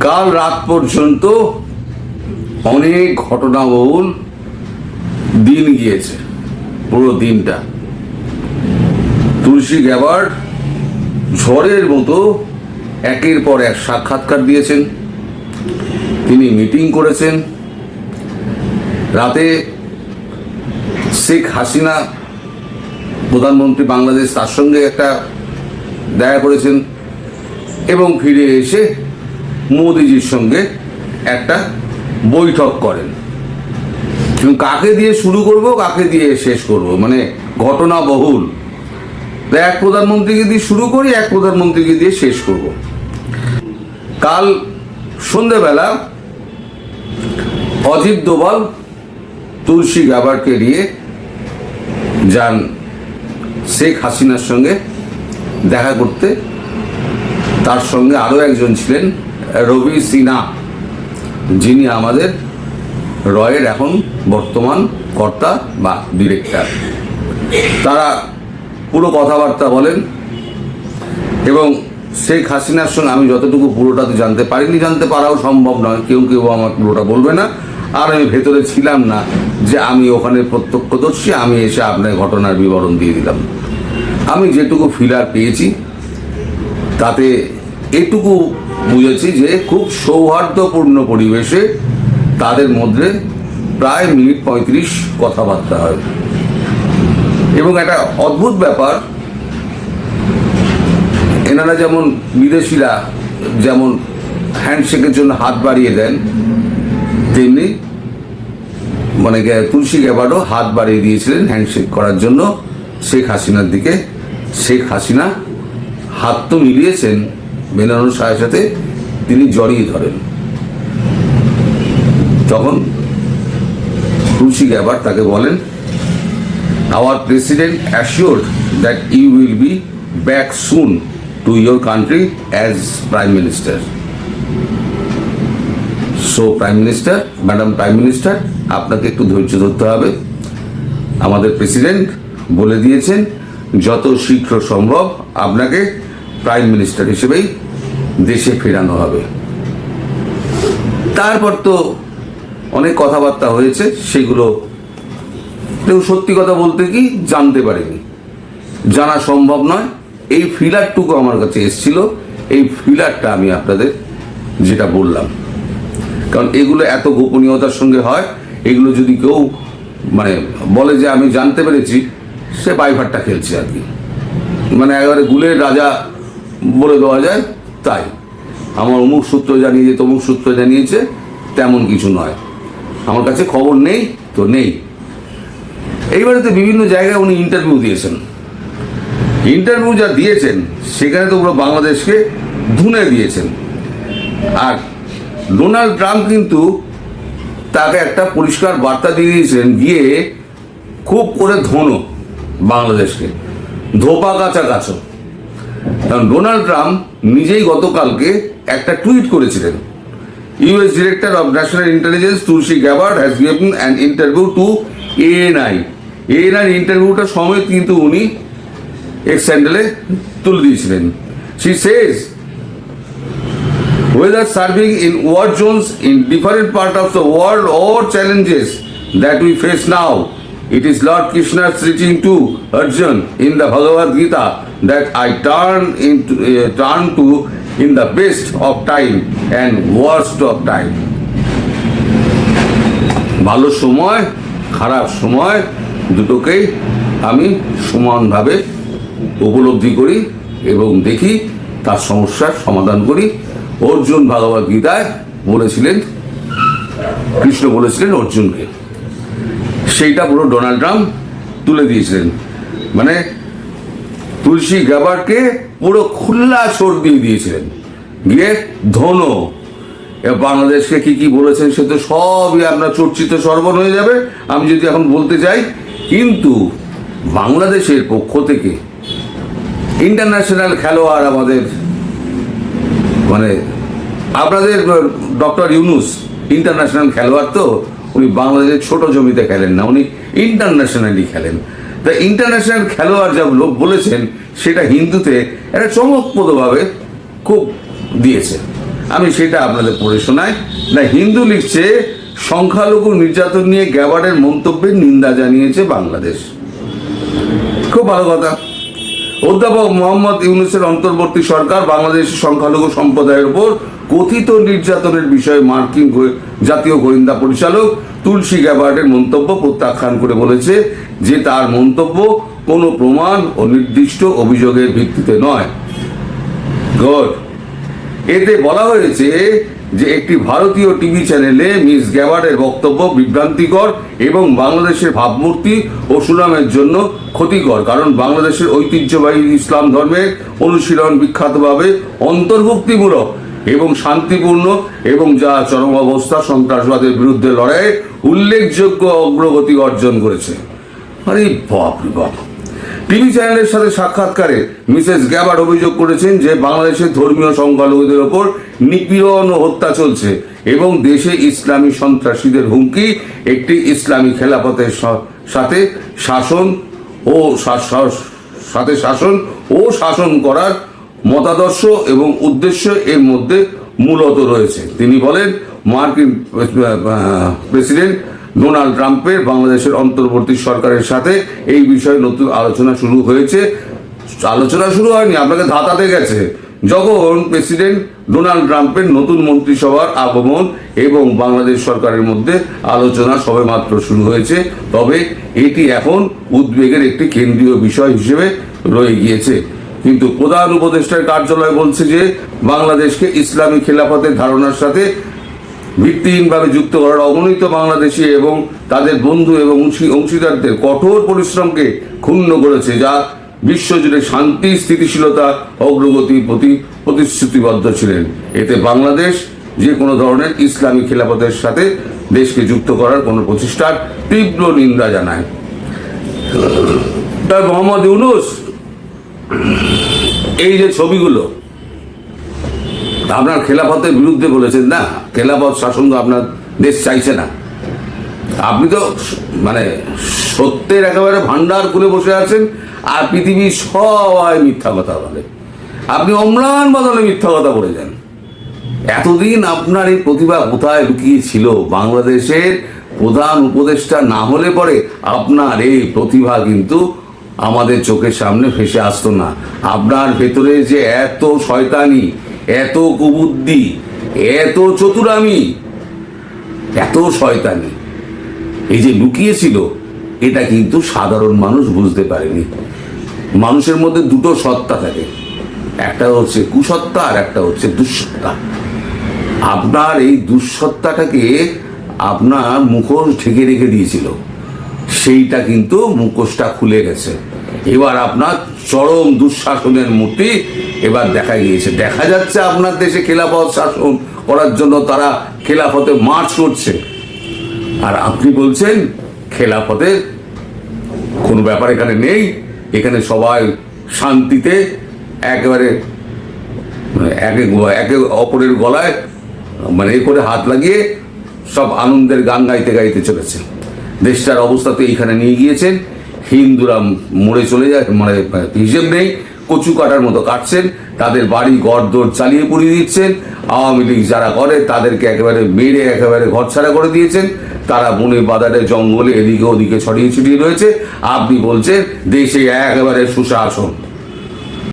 কাল রাত পর্যন্ত অনেক ঘটনাবহুল দিন গিয়েছে, পুরো দিনটা। তুলসী গ্যাবার্ড ঝড়ের মতো একের পর এক সাক্ষাৎকার দিয়েছেন। তিনি মিটিং করেছেন। রাতে শেখ হাসিনা প্রধানমন্ত্রী বাংলাদেশ তার সঙ্গে একটা দেখা করেছেন এবং ফিরে এসে মোদিজির সঙ্গে একটা বৈঠক করেন। কাকে দিয়ে শুরু করব, কাকে দিয়ে শেষ করব? মানে ঘটনা বহুল। এক প্রধানমন্ত্রীকে দিয়ে শুরু করি, এক প্রধানমন্ত্রীকে দিয়ে শেষ করব। কাল সন্ধেবেলা অজিত দোবাল তুলসী গাবারকে নিয়ে যান শেখ হাসিনার সঙ্গে দেখা করতে। তার সঙ্গে আরও একজন ছিলেন রবি সিনহা যিনি আমাদের রয়ের এখন বর্তমান কর্তা বা ডিরেক্টর। তারা পুরো কথাবার্তা বলেন এবং শেখ হাসিনার সঙ্গে আমি যতটুকু পুরোটা তো জানতে পারিনি, জানতে পারাও সম্ভব নয়, কেউ কেউ আমার পুরোটা বলবে না। আর আমি ভেতরে ছিলাম না যে আমি ওখানে প্রত্যক্ষদর্শী, আমি এসে আপনার ঘটনার বিবরণ দিয়ে দিলাম। আমি যেটুকু ফিলার পেয়েছি, তাতে এটুকু বুঝেছি যে খুব সৌহার্দ্যপূর্ণ পরিবেশে তাদের মধ্যে প্রায় মিনিট পঁয়ত্রিশ কথাবার্তা হয়। এবং একটা অদ্ভুত ব্যাপার, এনারা যেমন বিদেশিরা যেমন হ্যান্ডশেকের জন্য হাত বাড়িয়ে দেন, তেমনি মানে তুলসী গ্যাবার্ডও হাত বাড়িয়ে দিয়েছিলেন হ্যান্ডশেক করার জন্য। শেখ হাসিনার দিকে শেখ হাসিনা হাত তো মিলিয়েছেন। বেনারস সাহের সাথে তিনি জড়িয়ে ধরেন। তখন তুলসী গ্যাবার তাকে বলেন our president assured that you will be back soon to your country as prime minister so prime minister madam prime minister আপনাকে একটু ধৈর্য ধরতে হবে। আমাদের প্রেসিডেন্ট বলে দিয়েছেন, যত শীঘ্র সম্ভব আপনাকে প্রাইম মিনিস্টার হিসেবেই দেশে ফেরানো হবে। তারপর তো অনেক কথাবার্তা হয়েছে, সেগুলো কেউ সত্যি কথা বলতে কি জানতে পারেনি। জানা সম্ভব নয়। এই ফিলারটুকু আমার কাছে এসেছিল। এই ফিলারটা আমি আপনাদের যেটা বললাম। কারণ এগুলো এত গোপনীয়তার সঙ্গে হয়, এগুলো যদি কেউ মানে বলে যে আমি জানতে পেরেছি, সে বাইভারটা খেলছে আর কি। মানে একেবারে গুলের রাজা বলে দেওয়া যায়। তাই। আমার অমুক সূত্র জানিয়েছে, তমুক সূত্র জানিয়েছে, তেমন কিছু নয়। আমার কাছে খবর নেই তো নেই। এইবারে তো বিভিন্ন জায়গায় উনি ইন্টারভিউ দিয়েছেন। ইন্টারভিউ যা দিয়েছেন, সেখানে তো পুরো বাংলাদেশকে ধুনে দিয়েছেন। আর ডোনাল্ড ট্রাম্প কিন্তু তাকে একটা পরিষ্কার বার্তা দিয়ে দিয়েছিলেন গিয়ে খুব করে ধোনো বাংলাদেশকে। ধোপা কাছা কাছো কারণ ডোনাল্ড ট্রাম্প নিজেই গতকালকে একটা টুইট করেছিলেন US director of national intelligence Tulsi Gabbard has given an interview to ANI ANI ইন্টারভিউটা সমেত কিন্তু উনি এক্স স্যান্ডেলে তুলে দিয়েছিলেন she says whether serving in war zones in different part of the world or challenges that we face now. It is Lord Krishna's teaching to Arjun in the Bhagavad Gita that I turn into uh, turn to in the best of time and worst of time. ভালো সময় খারাপ সময় দুটোকেই আমি সমানভাবে উপলব্ধি করি এবং দেখি তার সমস্যার সমাধান করি। অর্জুন ভাগবত গীতায় বলেছিলেন কৃষ্ণ বলেছিলেন অর্জুনকে। সেইটা পুরো ডোনাল্ড ট্রাম্প তুলে দিয়েছিলেন। মানে তুলসী গ্যাবারকে পুরো খোলা ছোট দিয়ে দিয়েছিলেন। গিয়ে ধনো। বাংলাদেশকে কি কি বলেছেন সে তো সবই আপনার চর্চিত সর্বন হয়ে যাবে। আমি যদি এখন বলতে চাই, কিন্তু বাংলাদেশের পক্ষ থেকে ইন্টারন্যাশনাল খেলোয়াড় আমাদের মানে আপনাদের ডক্টর ইউনুস ইন্টারন্যাশনাল খেলোয়াড় তো, উনি বাংলাদেশের ছোট জমিতে খেলেন না, উনি ইন্টারন্যাশনালি খেলেন। তা ইন্টারন্যাশনাল খেলোয়াড় যা লোক বলেছেন, সেটা হিন্দুতে একটা চমকপ্রদভাবে খুব দিয়েছে। আমি সেটা আপনাদের পড়ে শোনাই। না, হিন্দু লিখছে, সংখ্যালঘু নির্যাতন নিয়ে গ্যাবার্ডের মন্তব্যের নিন্দা জানিয়েছে বাংলাদেশ। খুব ভালো কথা। অধ্যাপক মোহাম্মদ ইউনুসের অন্তর্বর্তী সরকার বাংলাদেশের সংখ্যালঘু সম্প্রদায়ের উপর কথিত নির্যাতনের বিষয়ে মার্কিন জাতীয় গোয়েন্দা পরিচালক তুলসী গ্যাবার্ডের মন্তব্য প্রত্যাখ্যান করে বলেছে যে তার মন্তব্য কোনো প্রমাণ ও নির্দিষ্ট অভিযোগের ভিত্তিতে নয়। গুড এতে বলা হয়েছে যে একটি ভারতীয় টিভি চ্যানেলে মিস গ্যাবার্ডের বক্তব্য বিভ্রান্তিকর এবং বাংলাদেশের ভাবমূর্তি ও সুনামের জন্য ক্ষতিকর, কারণ বাংলাদেশের ঐতিহ্যবাহী ইসলাম ধর্মের অনুশীলন বিখ্যাতভাবে অন্তর্ভুক্তিমূলক। এবং শান্তিপূর্ণ এবং যা চরম অবস্থা সন্ত্রাসবাদের বিরুদ্ধে লড়াইয়ে উল্লেখযোগ্য অগ্রগতি অর্জন করেছে। আরে বাপ রে বাপ। টিভি চ্যানেলের সাথে সাক্ষাৎকারে মিসেস গ্যাবার অভিযোগ করেছেন যে বাংলাদেশের ধর্মীয় সংখ্যালঘুদের ওপর নিপীড়ন ও হত্যা চলছে এবং দেশে ইসলামী সন্ত্রাসীদের হুমকি একটি ইসলামী খেলাপথের সাথে শাসন ও সাথে শাসন ও শাসন করার মতাদর্শ এবং উদ্দেশ্য এর মধ্যে মূলত রয়েছে। তিনি বলেন, মার্কিন প্রেসিডেন্ট ডোনাল্ড ট্রাম্পের বাংলাদেশের অন্তর্বর্তী সরকারের সাথে এই বিষয়ে নতুন আলোচনা শুরু হয়েছে। আলোচনা শুরু হয়নি, আপনাকে ধাতাতে গেছে। যখন প্রেসিডেন্ট ডোনাল্ড ট্রাম্পের নতুন মন্ত্রিসভার আগমন এবং বাংলাদেশ সরকারের মধ্যে আলোচনা সবেমাত্র শুরু হয়েছে, তবে এটি এখন উদ্বেগের একটি কেন্দ্রীয় বিষয় হিসেবে রয়ে গিয়েছে। কিন্তু প্রধান উপদেষ্টার কার্যালয় বলছে যে বাংলাদেশকে ইসলামী খেলাফতের ধারণার সাথে ভিত্তিহীনভাবে যুক্ত করার অগণিত বাংলাদেশি এবং তাদের বন্ধু এবং অংশী- অংশীদারদের কঠোর পরিশ্রমকে ক্ষুণ্ণ করেছে, যা বিশ্বজুড়ে শান্তি, স্থিতিশীলতা অগ্রগতির প্রতি প্রতিশ্রুতিবদ্ধ ছিলেন। এতে বাংলাদেশ যে কোনো ধরনের ইসলামী খেলাফতের সাথে দেশকে যুক্ত করার কোনো প্রচেষ্টার তীব্র নিন্দা জানায়। তাই মোহাম্মদ ইউনুস এই যে ছবিগুলো, আপনার খেলাফতের বিরুদ্ধে বলেছেন না, খেলাফত শাসন আপনার দেশ চাইছে না। আপনি তো মানে সত্যের একেবারে ভান্ডার খুলে বসে আছেন আর পৃথিবীর সবাই মিথ্যা কথা বলে। আপনি অম্লান বদলে মিথ্যা কথা বলে যান। এতদিন আপনার এই প্রতিভা কোথায় লুকিয়ে ছিল বাংলাদেশের প্রধান উপদেষ্টা না হলে পরে আপনার এই প্রতিভা কিন্তু আমাদের চোখের সামনে ভেসে আসতো না। আপনার ভেতরে যে এত শয়তানি, এত কুবুদ্ধি, এত চতুরামি, এত শয়তানি, এই যে লুকিয়েছিল, এটা কিন্তু সাধারণ মানুষ বুঝতে পারেনি। মানুষের মধ্যে দুটো সত্তা থাকে। একটা হচ্ছে কুসত্তা আর একটা হচ্ছে দুঃসত্তা। আপনার এই দুঃসত্তাটাকে আপনার মুখোশ ঢেকে রেখে দিয়েছিল। সেইটা কিন্তু মুখোশটা খুলে গেছে। এবার আপনার চরম দুঃশাসনের মূর্তি এবার দেখা গিয়েছে। দেখা যাচ্ছে আপনার দেশে খেলাফত শাসন করার জন্য তারা খেলাফতে মার্চ করছে। আর আপনি বলছেন খেলাফতের কোনো ব্যাপার এখানে নেই। এখানে সবাই শান্তিতে একেবারে একে একে অপরের গলায় মানে এ করে হাত লাগিয়ে সব আনন্দের গান গাইতে গাইতে চলেছে। দেশটার অবস্থা তো এইখানে নিয়ে গিয়েছেন। হিন্দুরা মরে চলে যায় মানে হিসেব নেই। কচু কাটার মতো কাটছেন, তাদের বাড়ি গড়দর চালিয়ে পুড়িয়ে দিচ্ছেন। আওয়ামী লীগ যারা করে, তাদেরকে একেবারে মেরে, একেবারে ঘর ছাড়া করে দিয়েছেন। তারা বনে বাজারে জঙ্গলে এদিকে ওদিকে ছড়িয়ে ছিটিয়ে রয়েছে। আপনি বলছেন, দেশে একেবারে সুশাসন।